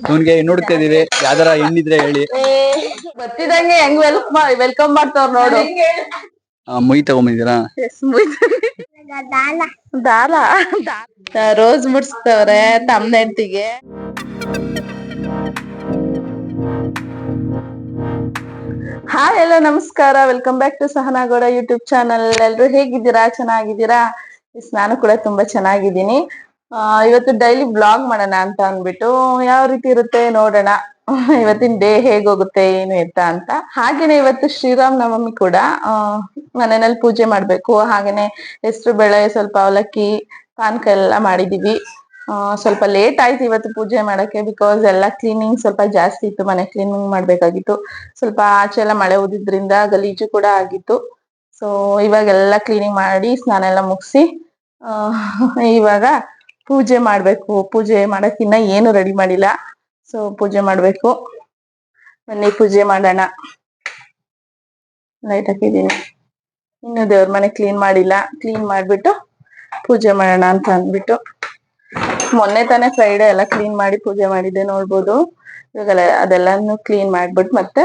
ಇವನ್ಗೆ ನೋಡ್ತಾ ಇದೀವಿ ಯಾವ್ದಾರ ಹೆಣ್ಣಿದ್ರೆ ಹೇಳಿ. ಬರ್ತಿದಂಗೆ ಹೆಂಗ್ ವೆಲ್ಕಮ್ ವೆಲ್ಕಮ್ ಮಾಡ್ತಾವ್ರ ನೋಡು. ಆ, ಮುಯ್ ತಗೊಂಬಂದಿರಾ ದಾಲ. ರೋಸ್ ಮುಡ್ಸ್ತವ್ರೆ ತಮ್ಮ ಹೆಂಡತಿಗೆ. ಹಾಯ್ ಎಲ್ಲ ನಮಸ್ಕಾರ. Welcome back to Sahana Gowda YouTube channel ಎಲ್ರು ಹೇಗಿದ್ದೀರಾ? ಚೆನ್ನಾಗಿದ್ದೀರಾ? ನಾನು ಕೂಡ ತುಂಬಾ ಚೆನ್ನಾಗಿದ್ದೀನಿ. ಇವತ್ತು ಡೈಲಿ ಬ್ಲಾಗ್ ಮಾಡೋಣ ಅಂತ ಅಂದ್ಬಿಟ್ಟು ಯಾವ ರೀತಿ ಇರುತ್ತೆ ನೋಡೋಣ. ಇವತ್ತಿನ ಡೇ ಹೇಗೋಗುತ್ತೆ ಏನು ಎತ್ತ ಅಂತ. ಹಾಗೇನೆ ಇವತ್ತು ಶ್ರೀರಾಮ್ ನವಮಿ ಕೂಡ ಮನೆಯಲ್ಲಿ ಪೂಜೆ ಮಾಡ್ಬೇಕು. ಹಾಗೇನೆ ಹೆಸರು ಬೇಳೆ, ಸ್ವಲ್ಪ ಅವಲಕ್ಕಿ, ಪಾನಕ ಎಲ್ಲ ಮಾಡಿದೀವಿ. ಸ್ವಲ್ಪ ಲೇಟ್ ಆಯ್ತು ಇವತ್ತು ಪೂಜೆ ಮಾಡಕ್ಕೆ ಬಿಕಾಸ್ ಎಲ್ಲ ಕ್ಲೀನಿಂಗ್ ಸ್ವಲ್ಪ ಜಾಸ್ತಿ ಇತ್ತು. ಮನೆ ಕ್ಲೀನಿಂಗ್ ಮಾಡ್ಬೇಕಾಗಿತ್ತು. ಸ್ವಲ್ಪ ಆಚೆ ಎಲ್ಲ ಮಳೆ ಓದಿದ್ರಿಂದ ಗಲೀಜು ಕೂಡ ಆಗಿತ್ತು. ಸೊ ಇವಾಗೆಲ್ಲ ಕ್ಲೀನಿಂಗ್ ಮಾಡಿ ಸ್ನಾನ ಎಲ್ಲ ಮುಗಿಸಿ ಇವಾಗ ಪೂಜೆ ಮಾಡ್ಬೇಕು. ಪೂಜೆ ಮಾಡಕ್ಕಿನ್ನ ಏನು ರೆಡಿ ಮಾಡಿಲ್ಲ. ಸೊ ಪೂಜೆ ಮಾಡ್ಬೇಕು. ಬನ್ನಿ ಪೂಜೆ ಮಾಡೋಣ. ಲೈಟ್ ಹಾಕಿದ್ದೀನಿ. ಇನ್ನು ದೇವ್ರ ಮನೆ ಕ್ಲೀನ್ ಮಾಡಿಲ್ಲ. ಕ್ಲೀನ್ ಮಾಡ್ಬಿಟ್ಟು ಪೂಜೆ ಮಾಡೋಣ ಅಂತ ಅಂದ್ಬಿಟ್ಟು. ಮೊನ್ನೆ ತಾನೇ ಫ್ರೈಡೆ ಎಲ್ಲ ಕ್ಲೀನ್ ಮಾಡಿ ಪೂಜೆ ಮಾಡಿದ್ದೆ ನೋಡ್ಬೋದು. ಇವಾಗ ಅದೆಲ್ಲಾನು ಕ್ಲೀನ್ ಮಾಡ್ಬಿಟ್ಟು ಮತ್ತೆ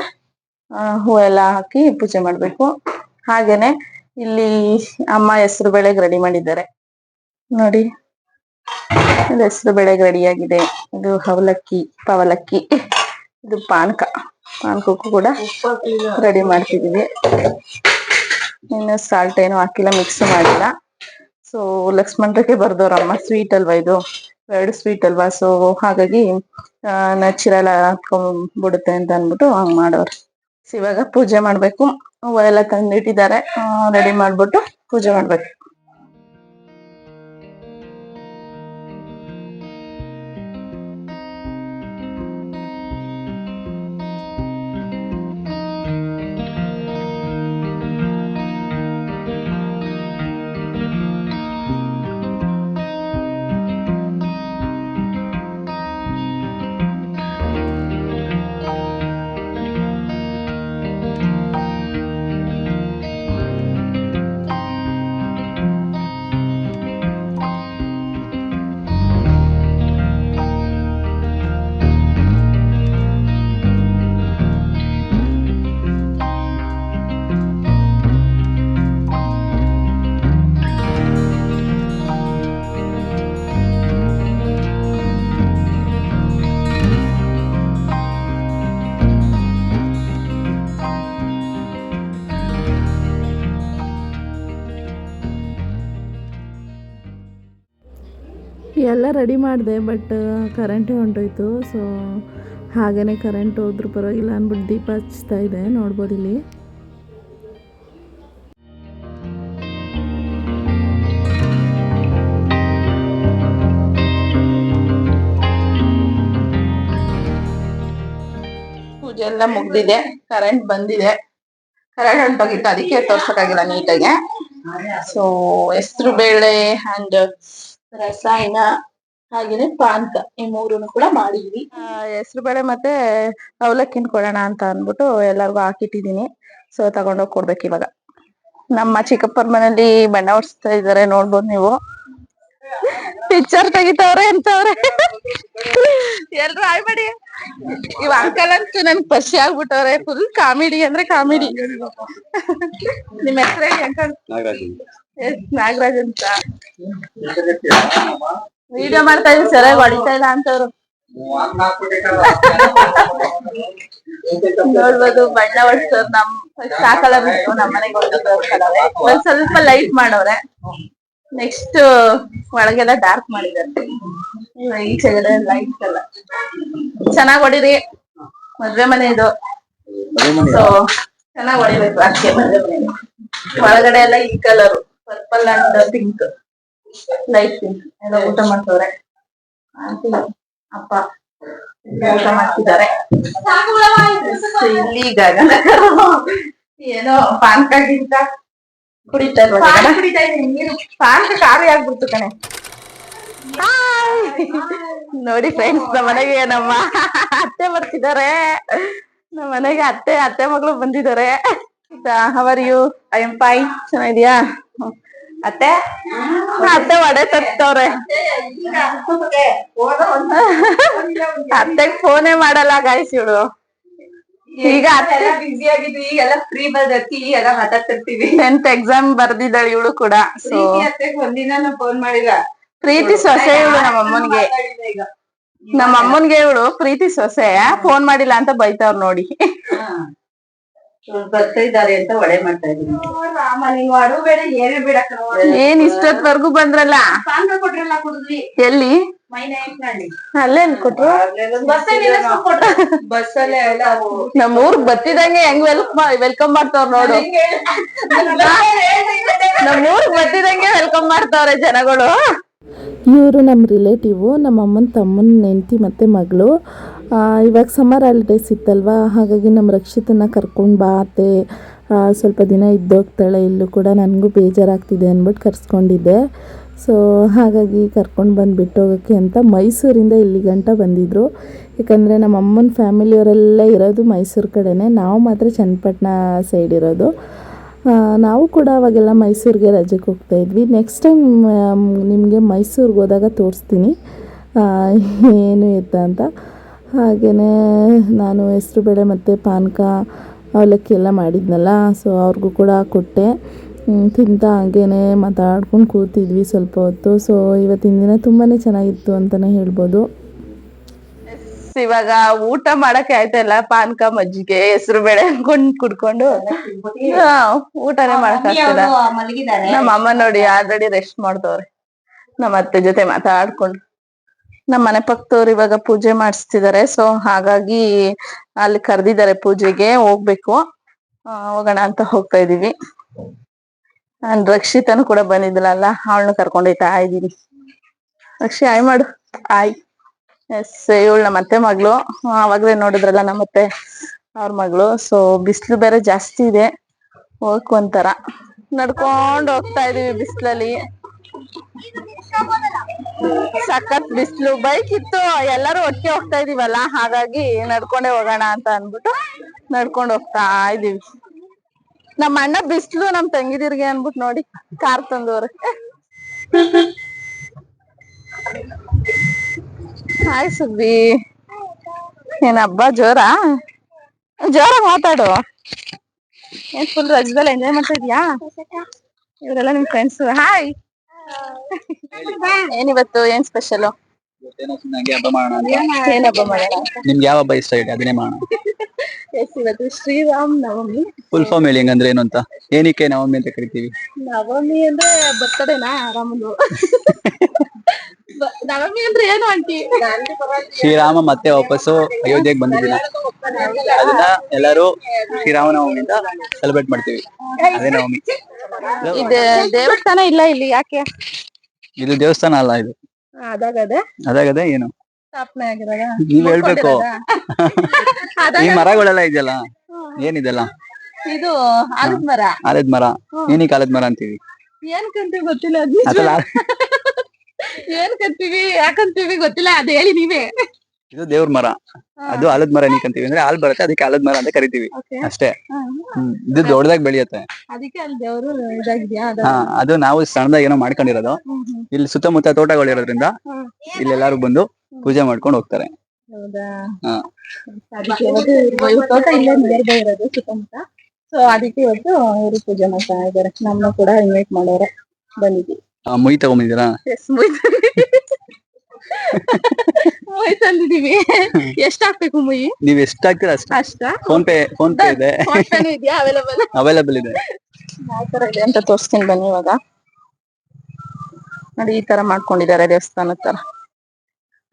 ಹೂ ಎಲ್ಲ ಹಾಕಿ ಪೂಜೆ ಮಾಡ್ಬೇಕು. ಹಾಗೇನೆ ಇಲ್ಲಿ ಅಮ್ಮ ಹೆಸರು ಬೇಳೆಗೆ ರೆಡಿ ಮಾಡಿದ್ದಾರೆ. ನೋಡಿ. ಇದು ಹೆಸರು ರೆಡಿ ಆಗಿದೆ. ಇದು ಅವಲಕ್ಕಿ, ಪವಲಕ್ಕಿ, ಇದು ಪಾನಕ. ಪಾನಕಕ್ಕೂ ಕೂಡ ರೆಡಿ ಮಾಡ್ತಿದೀವಿ ಇನ್ನು ಸಾಲ್ಟ್ ಏನು ಹಾಕಿಲ್ಲ ಮಿಕ್ಸ್ ಮಾಡಿಲ್ಲ. ಸೊ ಲಕ್ಷ್ಮಣರಿಗೆ ಬರ್ದವ್ರಮ್ಮ ಸ್ವೀಟ್ ಅಲ್ವಾ ಇದು? ಎರಡು ಸ್ವೀಟ್ ಅಲ್ವಾ? ಸೊ ಹಾಗಾಗಿ ನಚ್ಚಿರೆಲ್ಲ ಹಾಕೊಂಡ್ಬಿಡುತ್ತೆ ಅಂತ ಅಂದ್ಬಿಟ್ಟು ಹಂಗ್ ಮಾಡೋರು. ಇವಾಗ ಪೂಜೆ ಮಾಡ್ಬೇಕು. ಹೂವೆಲ್ಲ ತಂದಿಟ್ಟಿದ್ದಾರೆ. ರೆಡಿ ಮಾಡ್ಬಿಟ್ಟು ಪೂಜೆ ಮಾಡ್ಬೇಕು. ಎಲ್ಲ ರೆಡಿ ಮಾಡಿದೆ ಬಟ್ ಕರೆಂಟೇ ಹೊಂಟೋಯ್ತು. ಸೊ ಹಾಗೇ ಕರೆಂಟ್ ಹೋದ್ರೂ ಪರವಾಗಿಲ್ಲ ಅಂದ್ಬಿಟ್ಟು ದೀಪ ಹಚ್ತಾ ಇದೆ ನೋಡ್ಬೋದು ಇಲ್ಲಿ. ಪೂಜೆ ಎಲ್ಲ ಮುಗ್ದಿದೆ ಕರೆಂಟ್ ಬಂದಿದೆ. ಕರೆಂಟ್ ಹೊಂಟೋಗಿತ್ತು ಅದಕ್ಕೆ ತೋರ್ಸಕ್ಕಾಗಿಲ್ಲ ನೀಟಾಗೆ ಸೊ ಹೆಸರು ಬೇಳೆ ಅಂಡ್ ರಸಾಯನ ಹಾಗೇನೆ ಪಾನಕ ಈ ಮೂರನ್ನು ಕೂಡ ಮಾಡಿದ್ವಿ. ಹೆಸರು ಬೇಳೆ ಮತ್ತೆ ಅವಲಕ್ಕಿನ ಕೊಡೋಣ ಅಂತ ಅಂದ್ಬಿಟ್ಟು ಎಲ್ಲರಿಗೂ ಹಾಕಿಟ್ಟಿದೀನಿ ಸೊ ತಗೊಂಡೋಗಿ ಕೊಡ್ಬೇಕು ಇವಾಗ. ನಮ್ಮ ಚಿಕ್ಕಪ್ಪರ ಮನೇಲಿ ಬಣ್ಣ ಹೊಡ್ಸ್ತಾ ಇದಾರೆ, ನೋಡ್ಬೋದು ನೀವು. ಪಿಕ್ಚರ್ ತೆಗಿತಾವ್ರೆ ಎಂತವ್ರೆ ಎಲ್ರು ಆಯ್ ಮಾಡಿ. ಇವ್ ಅಂಕಲ್ ಅಂತೂ ನನ್ ಪಶಿ ಆಗ್ಬಿಟ್ಟವ್ರೆ. ಫುಲ್ ಕಾಮಿಡಿ ಅಂದ್ರೆ ಕಾಮಿಡಿ ನಿಮ್ ಹೆಸರೇ ಅಂಕಲ್ ಎಸ್ ನಾಗರಾಜ್ ಅಂತ. ವಿಡಿಯೋ ಮಾಡ್ತಾ ಇದ್ವಿ ಸರಿಯಾಗಿ ಹೊಡಿತಾ ಇಲ್ಲ ಅಂತವ್ರು. ನೋಡ್ಬೋದು ಬಣ್ಣ ಹೊಡ್ಸೋರ್ ನಮ್ ಸಾಕಲ್ಲ ಬಿಟ್ಟು ನಮ್ ಮನೆಗೆ ಒಂದ್ ಸ್ವಲ್ಪ ಲೈಟ್ ಮಾಡವ್ರೆ ನೆಕ್ಸ್ಟ್ ಒಳಗೆಲ್ಲ ಡಾರ್ಕ್ ಮಾಡಿದ್ದಾರೆ. ಈಚೆಗಡೆ ಲೈಟ್ ಎಲ್ಲ. ಚೆನ್ನಾಗ್ ಹೊಡಿರಿ. ಮದ್ವೆ ಮನೆ ಇದು. ಸೊ ಚೆನ್ನಾಗ್ ಹೊಡಿಬೇಕು ಅಷ್ಟೇ ಮದ್ವೆ ಮನೆ. ಒಳಗಡೆ ಎಲ್ಲ ಈ colour purple and pink light pink ಎಲ್ಲ ಊಟ ಮಾಡ್ತವ್ರೆ. ಆಂಟಿ ಅಪ್ಪ ಊಟ ಮಾಡ್ತಿದ್ದಾರೆ. ಇಲ್ಲಿ ಈಗ ಏನೋ ಪಾನಕಗಿಂತ ಕುಡಿತಾ ಇಲ್ವಾ ಆಗ್ಬಿಡ್ತು ಕಣೆ. ನೋಡಿ ಫ್ರೆಂಡ್ಸ್ ನಮ್ಮ ಮನೆಗೆ ನಮ್ಮ ಅತ್ತೆ ಬರ್ತಿದ್ದಾರೆ ನಮ್ಮ ಮನೆಗೆ ಅತ್ತೆ ಅತ್ತೆ ಮಗಳು ಬಂದಿದ್ದಾರೆ how are you I am fine ಚೆನ್ನಾಗಿದ್ಯಾ ಅತ್ತೆ ಅತ್ತೆ ಒಡೆ ತರ್ತವ್ರೆ ಅತ್ತೆಗ್ ಫೋನೇ ಮಾಡಲ್ಲ ಗಾಯ್ಸ್ ಇವಳು ಈಗ ಬಿಸಿ ಆಗಿದ್ವಿ ಈಗೆಲ್ಲ ಫ್ರೀ ಬಂದತಿ ಎಲ್ಲ ಮಾತಾಡ್ತಿರ್ತೀವಿ. ಟೆಂತ್ ಎಕ್ಸಾಮ್ ಬರ್ದಿದ್ದಾಳೆ ಇವಳು ಕೂಡ ಸೊ ಒಂದಿನ ಫೋನ್ ಮಾಡಿಲ್ಲ. ಪ್ರೀತಿ ಸೊಸೆ ಇವಳು ನಮ್ಮ ಅಮ್ಮನ್ಗೆ ನಮ್ಮ ಅಮ್ಮನ್ಗೆ ಇವಳು ಪ್ರೀತಿ ಸೊಸೆ ಫೋನ್ ಮಾಡಿಲ್ಲ ಅಂತ ಬೈತಾವ್ರ ನೋಡಿ. ಬರ್ತಾ ಇದ್ದಾರೆ ಅಂತ ಒಳೆ ಮಾಡ್ತಾ ಅಡು ಏನೇ ಬೇಡ ಏನ್ ಇಷ್ಟೊತ್ವರ್ಗು ಬಂದ್ರಲ್ಲ? ಎಲ್ಲಿ? ಮೈನ ಇಟ್ನಲ್ಲಿ ಅಲ್ಲೇ ಕೊಟ್ರು. ನಮ್ ಊರ್ಗ್ ಬತ್ತಿದಂಗೆ ಹೆಂಗ್ ವೆಲ್ಕಮ್ ವೆಲ್ಕಮ್ ಮಾಡ್ತಾವ್ರ ನೋಡು. ನಮ್ ಊರ್ಗ್ ಬತ್ತಿದಂಗೆ ವೆಲ್ಕಮ್ ಮಾಡ್ತಾವ್ರೆ ಜನಗಳು. ಇವರು ನಮ್ಮ ರಿಲೇಟಿವು ನಮ್ಮ ಅಮ್ಮನ ತಮ್ಮನ ನೆಂಟಿ ಮತ್ತು ಮಗಳು. ಆ, ಇವಾಗ ಸಮ್ಮರ್ ಹಾಲಿಡೇಸ್ ಇತ್ತಲ್ವಾ? ಹಾಗಾಗಿ ನಮ್ಮ ರಕ್ಷಿತನ ಕರ್ಕೊಂಡು ಬಾತೆ ಅತ್ತೆ. ಸ್ವಲ್ಪ ದಿನ ಇದ್ದೋಗ್ತಾಳೆ ಇಲ್ಲೂ ಕೂಡ ನನಗೂ ಬೇಜಾರಾಗ್ತಿದೆ ಅಂದ್ಬಿಟ್ಟು ಕರ್ಸ್ಕೊಂಡಿದ್ದೆ. ಸೊ ಹಾಗಾಗಿ ಕರ್ಕೊಂಡು ಬಂದು ಬಿಟ್ಟೋಗೋಕ್ಕೆ ಅಂತ ಮೈಸೂರಿಂದ ಇಲ್ಲಿ ಗಂಟ ಬಂದಿದ್ದರು ಯಾಕಂದರೆ ನಮ್ಮ ಅಮ್ಮನ ಫ್ಯಾಮಿಲಿಯವರೆಲ್ಲ ಇರೋದು ಮೈಸೂರು ಕಡೆನೇ. ನಾವು ಮಾತ್ರ ಚನ್ನಪಟ್ಟಣ ಸೈಡ್ ಇರೋದು. ನಾವು ಕೂಡ ಅವಾಗೆಲ್ಲ ಮೈಸೂರಿಗೆ ರಜೆಗೆ ಹೋಗ್ತಾ ಇದ್ವಿ. ನೆಕ್ಸ್ಟ್ ಟೈಮ್ ನಿಮಗೆ ಮೈಸೂರಿಗೆ ಹೋದಾಗ ತೋರಿಸ್ತೀನಿ. ಏನು ಎತ್ತ ಅಂತ. ಹಾಗೆಯೇ ನಾನು ಹೆಸ್ರು ಬೇಳೆ ಮತ್ತು ಪಾನಕ ಅವಲಕ್ಕಿ ಎಲ್ಲ ಮಾಡಿದ್ನಲ್ಲ ಸೊ ಅವ್ರಿಗೂ ಕೂಡ ಕೊಟ್ಟೆ. ತಿಂತಾ ಹಾಗೇ ಮಾತಾಡ್ಕೊಂಡು ಕೂತಿದ್ವಿ ಸ್ವಲ್ಪ ಹೊತ್ತು. ಸೊ ಇವತ್ತಿನ ದಿನ ತುಂಬಾ ಚೆನ್ನಾಗಿತ್ತು ಅಂತಾನೆ ಹೇಳ್ಬೋದು. ಇವಾಗ ಊಟ ಮಾಡಕ್ಕೆ ಆಯ್ತಲ್ಲ ಪಾನ್ಕ ಮಜ್ಜಿಗೆ ಹೆಸರು ಬೇಳೆ ಅನ್ಕೊಂಡ್ ಕುಡ್ಕೊಂಡು. ಹಾ, ಊಟನೇ ಮಾಡಕ್ ಆಗ್ತಿಲ್ಲ. ನಮ್ಮ ಅಮ್ಮ ನೋಡಿ ಆಲ್ರೆಡಿ ರೆಸ್ಟ್ ಮಾಡ್ದವ್ರೆ. ನಮ್ಮ ಅತ್ತೆ ಜೊತೆ ಮಾತಾಡ್ಕೊಂಡು. ನಮ್ಮ ಮನೆ ಪಕ್ಕದವ್ರು ಇವಾಗ ಪೂಜೆ ಮಾಡಿಸ್ತಿದಾರೆ ಸೊ ಹಾಗಾಗಿ ಅಲ್ಲಿ ಕರ್ದಿದ್ದಾರೆ ಪೂಜೆಗೆ ಹೋಗ್ಬೇಕು. ಹೋಗೋಣ ಅಂತ ಹೋಗ್ತಾ ಇದೀವಿ. ನಾನ್ ರಕ್ಷಿತನು ಕೂಡ ಬಂದಿದ್ಲಲ್ಲ, ಅವಳನ್ನ ಕರ್ಕೊಂಡೊಯ್ತಾ ಇದೀನಿ ರಕ್ಷಿ, ಆಯ್ ಮಾಡು. ಆಯ್. ಎಸ್ ಇವಳು ನಮ್ಮ ಅತ್ತೆ ಮಗಳು. ಅವಾಗ್ಲೇ ನೋಡಿದ್ರಲ್ಲ ನಮ್ಮ ಅತ್ತೆ ಅವ್ರ ಮಗಳು. ಸೊ ಬಿಸಿಲು ಬೇರೆ ಜಾಸ್ತಿ ಇದೆ. ಹೋಗಕ್ ಒಂಥರ. ನಡ್ಕೊಂಡ್ ಹೋಗ್ತಾ ಇದೀವಿ ಬಿಸ್ಲಲ್ಲಿ. ಸಖತ್ ಬಿಸ್ಲು. ಬೈಕ್ ಇತ್ತು. ಎಲ್ಲರೂ ಒಟ್ಟಿಗೆ ಹೋಗ್ತಾ ಇದೀವಲ್ಲ, ಹಾಗಾಗಿ ನಡ್ಕೊಂಡೇ ಹೋಗೋಣ ಅಂತ ಅನ್ಬಿಟ್ಟು ನಡ್ಕೊಂಡ್ ಹೋಗ್ತಾ ಇದೀವಿ. ನಮ್ಮ ಅಣ್ಣ ಬಿಸ್ಲು ನಮ್ ತಂಗಿದಿರ್ಗೆ ಅನ್ಬಿಟ್ಟು ನೋಡಿ ಕಾರ್ ತಂದೋರು ಹಾಯ್ ಸುಬ್ಬಿ. ಏನ್ ಹಬ್ಬ? ಜೋರಾ? ಜೋರಾಗಿ ಮಾತಾಡು. ಏನ್ ಫುಲ್ ರಜದಲ್ಲಿ ಎಂಜಾಯ್ ಮಾಡ್ತಾ ಇದ್ಯಾ? ಇವರೆಲ್ಲ ನಿಮ್ ಫ್ರೆಂಡ್ಸ್ ಹಾಯ್ ಏನಿವತ್ತು ಏನ್ ಸ್ಪೆಷಲ್ ಏನ್ ಹಬ್ಬ ಮಾಡೋಣ? ನಿಮ್ಗೆ ಯಾವ ಹಬ್ಬ ಇಷ್ಟ ಹೇಳಿ ಅದನ್ನೇ ಮಾಡೋಣ. ಎಸ್ ಇವತ್ತು ಶ್ರೀರಾಮ್ ನವಮಿ. ಫುಲ್ ಫಾರ್ಮ್ ಹೇಳಿ ಹಂಗಂದ್ರೆ ಏನು ಅಂತ? ಏನಕ್ಕೆ ನವಮಿ ಅಂತ ಕರಿತೀವಿ? ನವಮಿ ಅಂದ್ರೆ ಬರ್ತಡೇನಾ ರಾಮನು ಬ- ನವಮಿ ಅಂದ್ರೆ ಏನು ಆಂಟಿ? ಶ್ರೀರಾಮ ಮತ್ತೆ ವಾಪಸ್ಸು ಅಯೋಧ್ಯೆಗೆ ಬಂದಿದ್ದೀನಿ ಅದನ್ನ ಎಲ್ಲರೂ ಶ್ರೀರಾಮನವಮಿಯಿಂದ ಸೆಲೆಬ್ರೇಟ್ ಮಾಡ್ತೀವಿ. ಅದೇ ನವಮಿ. ಇದು ದೇವಸ್ಥಾನ ಇಲ್ಲ ಇಲ್ಲಿ ಯಾಕೆ? ಇದು ದೇವಸ್ಥಾನ ಅಲ್ಲ ಇದು. ಅದಾಗದೆ? ಅದಾಗದೆ ಏನು? ಸ್ಥಾಪನೆ ಆಗಿರೋದ ನೀವ್ ಹೇಳ್ಬೇಕು. ಈ ಮರಗಳೆಲ್ಲ ಇದೆಯಲ್ಲ ಏನಿದೆಲ್ಲ? ಇದು ಆಲದ ಮರ. ಆಲದ ಮರ. ಏನಕ್ಕೆ ಆಲದ ಮರ ಅಂತೀವಿ? ಏನ್ ಕಂತೀವಿ ಗೊತ್ತಿಲ್ಲ ಏನ್ ಕಂತೀವಿ ಯಾಕಂತೀವಿ ಗೊತ್ತಿಲ್ಲ ಅದ್ ಹೇಳಿ ನೀವೇ. ಇದು ದೇವ್ರ ಮರ. ಅದು ಆಲದ ಮರ ನೀಕಂತೀವಿ ಅಂದ್ರೆ ಹಾಲ್ ಬರುತ್ತೆ ಅದಕ್ಕೆ ಆಲದ ಮರ ಅಂತ ಕರಿತೀವಿ. ಅಷ್ಟೇ. ಇದು ದೊಡ್ಡದಾಗಿ ಬೆಳೆಯುತ್ತೆ. ಅದಕ್ಕೆ ಅಲ್ಲಿ ದೇವರು ಇದಾಗಿದ್ಯಾ? ಹಾ ಅದು ನಾವು ಸಣ್ಣದಾಗ ಏನೋ ಮಾಡ್ಕೊಂಡಿರೋದು. ಇಲ್ಲಿ ಸುತ್ತಮುತ್ತ ತೋಟಗಳು ಇರೋದ್ರಿಂದ ಇಲ್ಲಿ ಎಲ್ಲಾರು ಬಂದು ಪೂಜೆ ಮಾಡ್ಕೊಂಡು ಹೋಗ್ತಾರೆ. ಹೌದಾ? ಹಾ. ಅದಕ್ಕೆ ಇವತ್ತು ಇವ್ರ ತೋಟ ಇಲ್ಲೇ ನಿಯರ್ ಬೈ ಇರೋದು ಸುತ್ತಮುತ್ತ. ಸೊ ಅದಕ್ಕೆ ಇವತ್ತು ಇವರು ಪೂಜೆ ಮಾಡ್ತಾ ಇದ್ದಾರೆ. ನಮ್ಮನ್ನ ಕೂಡ ಇನ್ವೈಟ್ ಮಾಡೋರೆ ಆ, ಮುಯ್ ಎಸ್ ಮುಯ್ ತಂದಿದೀವಿ ಎಷ್ಟ್ ಹಾಕ್ಬೇಕು ಮುಯ್? ನೀವ್ ಎಷ್ಟ್ ಹಾಕ್ತೀರಾ ಅಷ್ಟ? ಅಷ್ಟ? ಫೋನ್ ಪೇ ಫೋನ್ ಪೇ ಇದೆ. ಇದೆಯಾ? ಅವೈಲಬಲ್ ಅವೈಲಬಲ್ ಇದೆ. ಯಾವ ತರ ಇದೆ ಅಂತ ತೋರಿಸ್ತೀನಿ ಬನ್ನಿ ಇವಾಗ. ನೋಡಿ ಈ ತರ ಮಾಡ್ಕೊಂಡಿದ್ದಾರೆ ದೇವಸ್ಥಾನದ ತರ.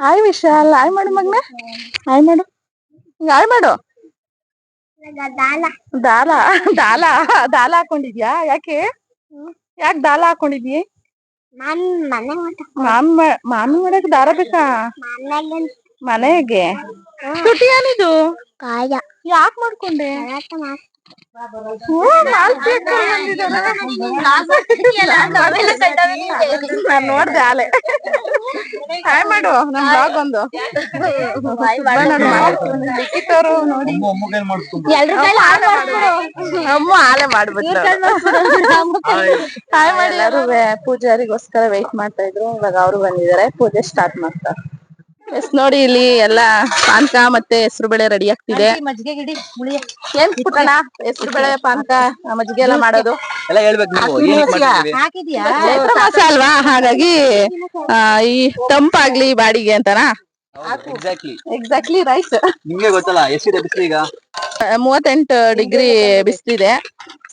ಆಯ್ ವಿಶಾಲ್ ಆಯ್ ಮಾಡು ಮಗ್ನೆ. ಆಯ್ ಮಾಡು. ಹಿಂಗ್ ಆಯ್ ಮಾಡು. ದಾಲ ದಾಲ ದಾಲ ಹಾಕೊಂಡಿದ್ಯಾ? ಯಾಕೆ? ಯಾಕೆ ದಾಲ ಹಾಕೊಂಡಿದ್ಯಿ ಮಾಮಿ ಮಾಡಕ್ ದಾರ ಬೇಕಾ? ಮನೆಗೆ. ತುಟಿ ಏನಿದು ಯಾಕ್ ಮಾಡ್ಕೊಂಡೆ? ನೋಡ್ದೆ ಆಲೆ. ಹಾಯ್ ಮಾಡು ನಮ್ ಬ್ಲಾಗ್ ಒಂದು ಸುಬ್ಬ ನೋಡು ಮಾಡ್ತೀನಿ. ಲಿಖಿತ್ ಅವ್ರು ನೋಡಿ. ಅಮ್ಮ ಆಲೆ ಮಾಡ್ಬಿಟ್ಟು ಹಾಯ್. ಮಾಡಿ ಎಲ್ಲರೂ ಪೂಜಾರಿಗೋಸ್ಕರ ವೆಯ್ಟ್ ಮಾಡ್ತಾ ಇದ್ರು. ಇವಾಗ ಅವರು ಬಂದಿದ್ದಾರೆ. ಪೂಜೆ ಸ್ಟಾರ್ಟ್ ಮಾಡ್ತಾರೆ. ಎಸ್ ನೋಡಿ ಇಲ್ಲಿ ಎಲ್ಲಾ ಪಾನಕ ಮತ್ತೆ ಹೆಸರು ಬೇಳೆ ರೆಡಿ ಆಗ್ತಿದೆ. ಮಜ್ಜಿಗೆ ಗಿಡಿ ಮುಳಿಯ ಏನ್ ಪುಟ್ಟಣ ಹೆಸರು ಬೇಳೆ ಪಾನಕ ಮಜ್ಜಿಗೆ ಎಲ್ಲ ಮಾಡೋದು. ಎಲ್ಲ ಹೇಳ್ಬೇಕು ನೀವು ಏನಕ್ಕೆ ಮಾಡ್ತಿದೀವಿ ಚೈತ್ರ ಮಾಸ ಅಲ್ವಾ? ಹಾಗಾಗಿ ಆ, ಈ ತಂಪಾಗ್ಲಿ ಬಾಡಿಗೆ ಅಂತನಾ? ಎಕ್ಸಾಕ್ಟ್ಲಿ ಎಕ್ಸಾಕ್ಟ್ಲಿ ರೈಸ್ ನಿಮ್ಗೆ ಗೊತ್ತಲ್ಲ ಎಷ್ಟಿದೆ ಬಿಸಿಲು ಈಗ ಮೂವತ್ತೆಂಟು ಡಿಗ್ರಿ ಬಿಸ್ಲಿದೆ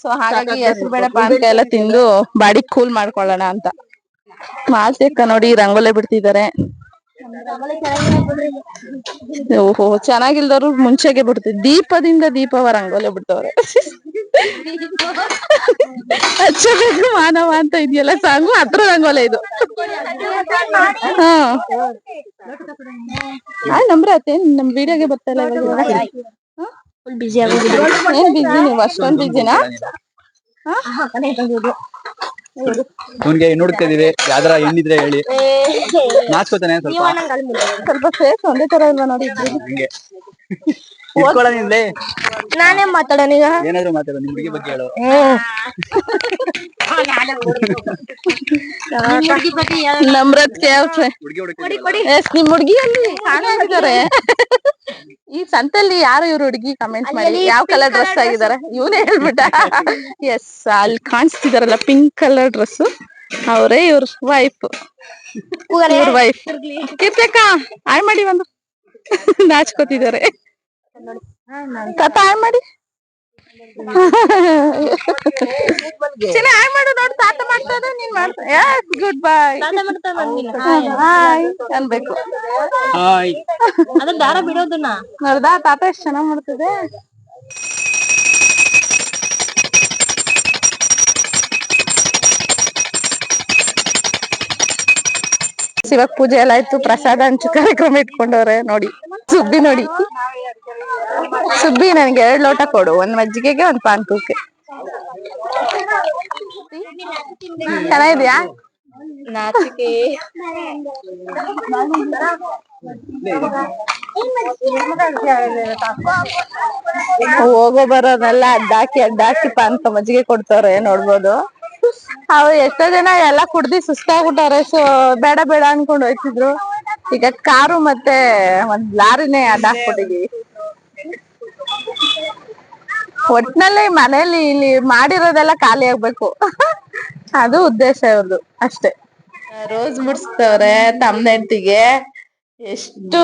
ಸೊ ಹಾಗಾಗಿ ಹೆಸರು ಬೇಳೆ ಪಾನಕ ಎಲ್ಲ ತಿಂದು ಬಾಡಿ ಕೂಲ್ ಮಾಡ್ಕೊಳ್ಳೋಣ ಅಂತ. ಮಾಲ್ತಿ ಅಕ್ಕ ನೋಡಿ ರಂಗೋಲೆ ಬಿಡ್ತಿದ್ದಾರೆ. ಓಹೋ ಚೆನ್ನಾಗಿಲ್ದವ್ರು ಮುಂಚೆಗೆ ಬಿಡ್ತೀವಿ ದೀಪದಿಂದ ದೀಪವ ರಂಗೋಲೆ ಬಿಡ್ತವ್ರೆ. ಹಚ್ಚಬೇಕು ಮಾನವ ಅಂತ ಇದೆಯಲ್ಲ ಸಾಂಗು ಅದ್ರ ರಂಗೋಲೆ ಇದು. ಹಾ. ಆಯ್ ನಮ್ರತೆ ನಮ್ ವಿಡಿಯೋಗೆ ಬರ್ತಾ ಇಲ್ಲ ಏನ್ ಬಿಸಿ ನೀವು? ಅಷ್ಟೊಂದ್ ಬಿಸಿನಾ ಇವ್ನ್ಗೆ ಹೆಣ್ಣು ಹುಡುಕ್ತಿದೀವಿ ಯಾವ್ದಾರ ಹೆಣ್ಣಿದ್ರೆ ಹೇಳಿ. ನಾಚ್ಕೋತಾನೆ ಸ್ವಲ್ಪ. ಸ್ವಲ್ಪ ಫೇಸ್ ಒಂದೇ ತರ ಇಲ್ವಾ ನೋಡಿ? ಹಂಗೆ. ನಾನೇ ಮಾತಾಡೋಣ ಈಗ. ಏನಾದ್ರು ಮಾತಾಡೋ ನಿಮ್ ಹುಡುಗಿ ಬಗ್ಗೆ ಹೇಳು ನಮ್ರತ್ ಕೇಳ್ತೆ. ಹುಡುಗಿ ಹುಡುಕಿ ಎಸ್ ನಿಮ್ ಹುಡ್ಗಿ ಅಲ್ಲಿ ಕಾಣಿಸ್ತಿದ್ದಾರೆ ಈ ಸಂತೆಯಲ್ಲಿ ಯಾರು ಇವ್ರು ಹುಡುಗಿ ಕಮೆಂಟ್ ಮಾಡಿ? ಯಾವ ಕಲರ್ ಡ್ರೆಸ್ ಆಗಿದ್ದಾರೆ? ಇವನೇ ಹೇಳ್ಬಿಟ್ಟ. ಎಸ್ ಅಲ್ಲಿ ಕಾಣಿಸ್ತಿದಾರಲ್ಲ ಪಿಂಕ್ ಕಲರ್ ಡ್ರೆಸ್ ಅವರೇ ಇವ್ರ ವೈಫ್ ಇವ್ರ ವೈಫ್ ಕೀರ್ತಕ್ಕ ಆಯ್ ಮಾಡಿ ಒಂದು. ನಾಚ್ಕೋತಿದ್ದಾರೆ. ತಾತ ಆಯ್ ಮಾಡಿ. ಚಿನ್ನ ಆಯ್ ಮಾಡು ನೋಡು ತಾತ ಮಾಡ್ತಾ ನೀನ್ ಮಾಡ್ತಾ ಗುಡ್ ಬೈ ಹಾಯ್ ಅನ್ಬೇಕು. ಹಾಯ್. ಅದನ್ನ ದಾರ ಬಿಡೋದನ್ನ. ನೋಡ್ದಾ ತಾತ ಎಷ್ಟ್ ಚೆನ್ನಾಗ್ ಮಾಡ್ತಿದೆ. ಇವಾಗ ಪೂಜೆ ಎಲ್ಲ ಆಯ್ತು ಪ್ರಸಾದ ಹಂಚು ಕಾರ್ಯಕ್ರಮ ಇಟ್ಕೊಂಡವ್ರೆ ನೋಡಿ ಸುಬ್ಬಿ ನೋಡಿ. ಸುಬ್ಬಿ ನನ್ಗೆ ಎರಡ್ ಲೋಟ ಕೊಡು ಒಂದ್ ಮಜ್ಜಿಗೆಗೆ ಒಂದ್ ಪಾನ್ಕಕ್ಕೆ ಚೆನ್ನಾಗಿದ್ಯಾ? ಹೋಗೋ ಬರೋದೆಲ್ಲ ಅಡ್ಡಾಕಿ ಅಡ್ಡಾಕಿ ಪಾನ್ಕ ಮಜ್ಜಿಗೆ ಕೊಡ್ತವ್ರೆ ನೋಡ್ಬೋದು. ಅವ್ ಎಷ್ಟೋ ಜನ ಎಲ್ಲಾ ಕುಡ್ದಿ ಸುಸ್ತಾಗ್ಬಿಟ್ಟಾರೆ ಸೊ ಬೇಡ ಬೇಡ ಅನ್ಕೊಂಡ್ ಹೋಯ್ತಿದ್ರು. ಈಗ ಕಾರು ಮತ್ತೆ ಒಂದ್ ಲಾರಿನೇ ಅಡ್ಡಾಕ್ಬಿಟ್ಟಿದೀವಿ ಒಟ್ನಲ್ಲಿ ಮನೇಲಿ ಇಲ್ಲಿ ಮಾಡಿರೋದೆಲ್ಲ ಖಾಲಿ ಆಗ್ಬೇಕು. ಅದು ಉದ್ದೇಶ ಇವ್ರದ್ದು ಅಷ್ಟೇ. ರೋಸ್ ಮುಡ್ಸ್ತವ್ರೆ ತಮ್ಮ ಹೆಂಡತಿಗೆ. ಎಷ್ಟು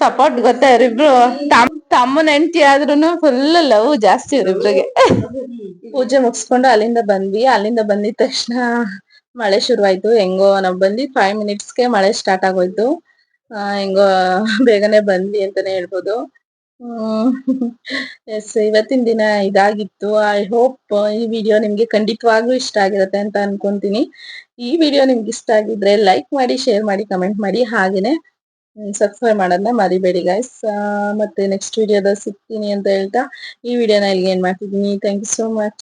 ಸಪೋರ್ಟ್ ಗೊತ್ತಾ ಇವ್ರಿಬ್ರು? ತಮ್, ತಮ್ಮನ ಹೆಂಡತಿ ಆದ್ರೂನು ಫುಲ್ ಲವ್ ಜಾಸ್ತಿ ಇವ್ರಿಬ್ರಿಗೆ. ಪೂಜೆ ಮುಗಿಸ್ಕೊಂಡು ಅಲ್ಲಿಂದ ಬಂದ್ವಿ. ಅಲ್ಲಿಂದ ಬಂದಿದ ತಕ್ಷಣ ಮಳೆ ಶುರುವಾಯ್ತು. ಹೆಂಗೋ ನಾವ್ ಬಂದಿ ಫೈವ್ ಮಿನಿಟ್ಸ್ಗೆ ಮಳೆ ಸ್ಟಾರ್ಟ್ ಆಗೋಯ್ತು. ಆ, ಹೆಂಗೋ ಬೇಗನೆ ಬಂದ್ವಿ ಅಂತಾನೆ ಹೇಳ್ಬೋದು. ಹ್ಮ್ ಎಸ್ ಇವತ್ತಿನ ದಿನ ಇದಾಗಿತ್ತು. ಐ ಹೋಪ್ ಈ ವಿಡಿಯೋ ನಿಮ್ಗೆ ಖಂಡಿತವಾಗ್ಲೂ ಇಷ್ಟ ಆಗಿರತ್ತೆ ಅಂತ ಅನ್ಕೊಂತೀನಿ. ಈ ವಿಡಿಯೋ ನಿಮ್ಗೆ ಇಷ್ಟ ಆಗಿದ್ರೆ ಲೈಕ್ ಮಾಡಿ ಶೇರ್ ಮಾಡಿ ಕಮೆಂಟ್ ಮಾಡಿ. ಹಾಗೇನೆ ಸಬ್ಸ್ಕ್ರೈಬ್ ಮಾಡೋದನ್ನ ಮರಿಬೇಡಿ ಗೈಸ್ ಮತ್ತೆ ನೆಕ್ಸ್ಟ್ ವಿಡಿಯೋದ ಸಿಗ್ತೀನಿ ಅಂತ ಹೇಳ್ತಾ ಈ ವಿಡಿಯೋನ ಇಲ್ಲಿಗೆ ಏನ್ ಮಾಡ್ತಿದ್ದೀನಿ. Thank you so much